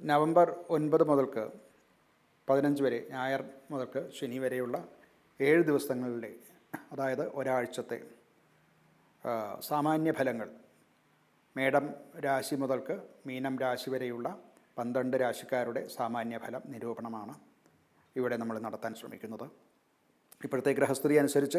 November ഒൻപത് മുതൽക്ക് പതിനഞ്ച് വരെ ഞായർ മുതൽക്ക് ശനി വരെയുള്ള ഏഴ് ദിവസങ്ങളിലെ അതായത് ഒരാഴ്ചത്തെ സാമാന്യ ഫലങ്ങൾ. മേടം രാശി മുതൽക്ക് മീനം രാശി വരെയുള്ള പന്ത്രണ്ട് രാശിക്കാരുടെ സാമാന്യ ഫലം നിരൂപണമാണ് ഇവിടെ നമ്മൾ നടത്താൻ ശ്രമിക്കുന്നത്. ഇപ്പോഴത്തെ ഗ്രഹസ്ഥിതി അനുസരിച്ച്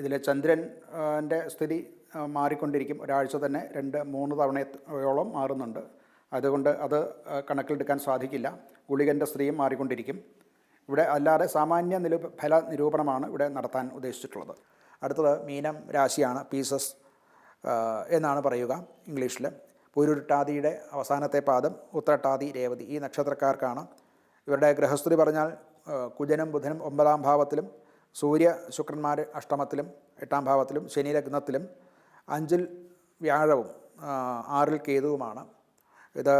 ഇതിൽ ചന്ദ്രന്റെ സ്ഥിതി മാറിക്കൊണ്ടിരിക്കും. ഒരാഴ്ച തന്നെ രണ്ട് മൂന്ന് തവണയോളം മാറുന്നുണ്ട്. അതുകൊണ്ട് അത് കണക്കിലെടുക്കാൻ സാധിക്കില്ല. ഗുളികന്റെ സ്ത്രീയും മാറിക്കൊണ്ടിരിക്കും. ഇവിടെ അല്ലാതെ സാമാന്യ നിലു ഫല നിരൂപണമാണ് ഇവിടെ നടത്താൻ ഉദ്ദേശിച്ചിട്ടുള്ളത്. അടുത്തത് മീനം രാശിയാണ് പീസസ് എന്നാണ് പറയുക ഇംഗ്ലീഷിൽ. പൂരുരുട്ടാതിയുടെ അവസാനത്തെ പാദം ഉത്രട്ടാതി രേവതി ഈ നക്ഷത്രക്കാർക്കാണ്. ഇവരുടെ ഗ്രഹസ്ഥിതി പറഞ്ഞാൽ കുജനും ബുധനും ഒമ്പതാം ഭാവത്തിലും സൂര്യ ശുക്രന്മാർ അഷ്ടമത്തിലും എട്ടാം ഭാവത്തിലും ശനി ലഗ്നത്തിലും അഞ്ചിൽ വ്യാഴവും ആറിൽ കേതുവുമാണ്. ഇത്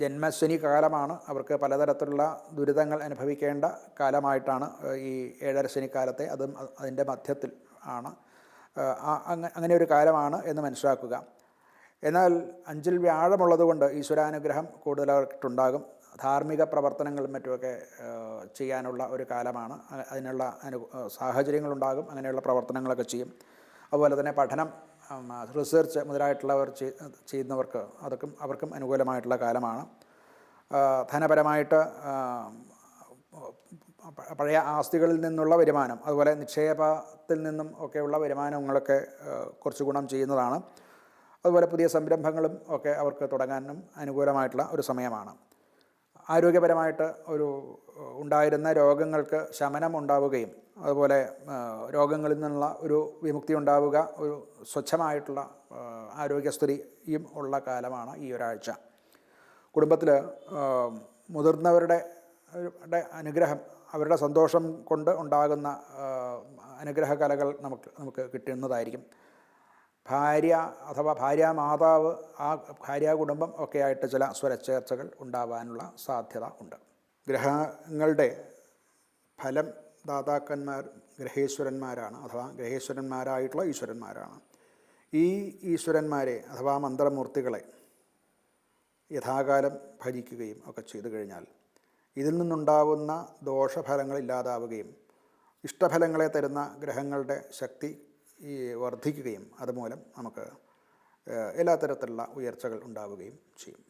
ജന്മശനി കാലമാണ് അവർക്ക് പലതരത്തിലുള്ള ദുരിതങ്ങൾ അനുഭവിക്കേണ്ട കാലമായിട്ടാണ് ഈ ഏഴര ശനി കാലത്തെ അതും അതിന്റെ മധ്യത്തിൽ ആണ്. അങ്ങനെ ഒരു കാലമാണ് എന്ന് മനസ്സിലാക്കുക. എന്നാൽ അഞ്ചിൽ വ്യാഴമുള്ളതുകൊണ്ട് ഈശ്വരാനുഗ്രഹം കൂടുതലായിട്ടുണ്ടാകും. ധാർമ്മിക പ്രവർത്തനങ്ങളും മറ്റുമൊക്കെ ചെയ്യാനുള്ള ഒരു കാലമാണ്. അതിനുള്ള അനു സാഹചര്യങ്ങളുണ്ടാകും. അങ്ങനെയുള്ള പ്രവർത്തനങ്ങളൊക്കെ ചെയ്യും. അതുപോലെ തന്നെ പഠനം റിസർച്ച് മുതലായിട്ടുള്ളവർ ചെയ്യുന്നവർക്ക് അതൊക്കെ അവർക്കും അനുകൂലമായിട്ടുള്ള കാലമാണ്. ധനപരമായിട്ട് പഴയ ആസ്തികളിൽ നിന്നുള്ള വരുമാനം അതുപോലെ നിക്ഷേപത്തിൽ നിന്നും ഒക്കെയുള്ള വരുമാനങ്ങളൊക്കെ കുറച്ച് ഗുണം ചെയ്യുന്നതാണ്. അതുപോലെ പുതിയ സംരംഭങ്ങളും ഒക്കെ അവർക്ക് തുടങ്ങാനും അനുകൂലമായിട്ടുള്ള ഒരു സമയമാണ്. ആരോഗ്യപരമായിട്ട് ഒരു ഉണ്ടായിരുന്ന രോഗങ്ങൾക്ക് ശമനം ഉണ്ടാവുകയും അതുപോലെ രോഗങ്ങളിൽ നിന്നുള്ള ഒരു വിമുക്തി ഉണ്ടാവുക ഒരു സ്വച്ഛമായിട്ടുള്ള ആരോഗ്യസ്ഥിതിയും ഉള്ള കാലമാണ് ഈ ഒരാഴ്ച. കുടുംബത്തിൽ മുതിർന്നവരുടെ അനുഗ്രഹം അവരുടെ സന്തോഷം കൊണ്ട് ഉണ്ടാകുന്ന അനുഗ്രഹ കലകൾ നമുക്ക് നമുക്ക് കിട്ടുന്നതായിരിക്കും. ഭാര്യ അഥവാ ഭാര്യ മാതാവ് ആ ഭാര്യ കുടുംബം ഒക്കെ ആയിട്ട് ചില സ്വരച്ചേർച്ചകൾ ഉണ്ടാവാനുള്ള സാധ്യത ഉണ്ട്. ഗ്രഹങ്ങളുടെ ഫലം ദാതാക്കന്മാർ ഗ്രഹേശ്വരന്മാരാണ് അഥവാ ഗ്രഹേശ്വരന്മാരായിട്ടുള്ള ഈശ്വരന്മാരാണ്. ഈ ഈശ്വരന്മാരെ അഥവാ മന്ത്രമൂർത്തികളെ യഥാകാലം ഭജിക്കുകയും ഒക്കെ ചെയ്തു കഴിഞ്ഞാൽ ഇതിൽ നിന്നുണ്ടാവുന്ന ദോഷഫലങ്ങൾ ഇല്ലാതാവുകയും ഇഷ്ടഫലങ്ങളെ തരുന്ന ഗ്രഹങ്ങളുടെ ശക്തി ഈ വർദ്ധിക്കുകയും അതുമൂലം നമുക്ക് എല്ലാ തരത്തിലുള്ള ഉയർച്ചകൾ ഉണ്ടാവുകയും ചെയ്യും.